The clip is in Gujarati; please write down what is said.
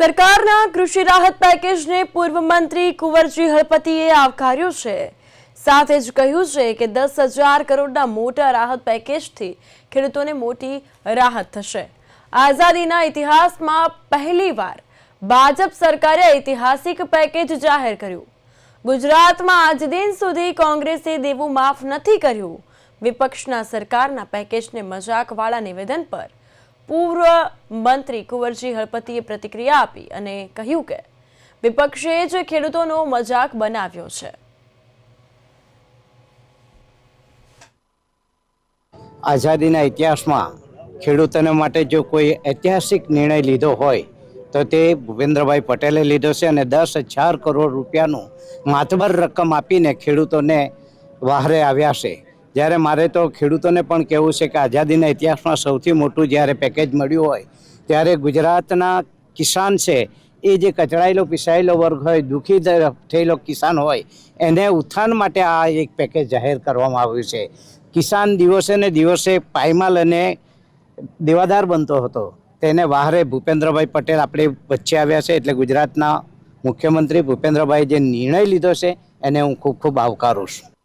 સરકારના કૃષિ રાહત પેકેજને પૂર્વ મંત્રી કુંવરજી હળપતિએ આવકાર્યું છે. સાથે જ કહ્યું છે કે દસ હજાર કરોડના મોટા રાહત પેકેજથી ખેડૂતોને મોટી રાહત થશે. આઝાદીના ઇતિહાસમાં પહેલીવાર ભાજપ સરકારે ઐતિહાસિક પેકેજ જાહેર કર્યું. ગુજરાતમાં આજ દિન સુધી કોંગ્રેસે દેવું માફ નથી કર્યું. વિપક્ષના સરકારના પેકેજને મજાકવાળા નિવેદન પર પૂર્વ મંત્રી કુંવરજી હળપતિએ પ્રતિક્રિયા આપી અને કહ્યું કે, વિપક્ષે જ ખેડૂતોનો મજાક બનાવ્યો છે. આઝાદીના ઇતિહાસમાં ખેડૂતોને માટે જો કોઈ ઐતિહાસિક નિર્ણય લીધો હોય, તો તે ભૂપેન્દ્રભાઈ પટેલે લીધો છે અને દસ હજાર કરોડ રૂપિયાનું માતબર રકમ આપીને ખેડૂતોને વહારે આવ્યા છે. જ્યારે મારે તો ખેડૂતોને પણ કહેવું છે કે આઝાદીના ઇતિહાસમાં સૌથી મોટું જ્યારે પેકેજ મળ્યું હોય, ત્યારે ગુજરાતના કિસાન છે, એ જે કચડાયેલો, પીસાયેલો વર્ગ હોય, દુઃખી થયેલો કિસાન હોય, એને ઉત્થાન માટે આ એક પેકેજ જાહેર કરવામાં આવ્યું છે. કિસાન દિવસે ને દિવસે પાયમાલ અને દેવાદાર બનતો હતો. તેને વાહરે ભૂપેન્દ્રભાઈ પટેલ આપણે વચ્ચે આવ્યા છે, એટલે ગુજરાતના મુખ્યમંત્રી ભૂપેન્દ્રભાઈ જે નિર્ણય લીધો છે, એને હું ખૂબ ખૂબ આવકારું છું.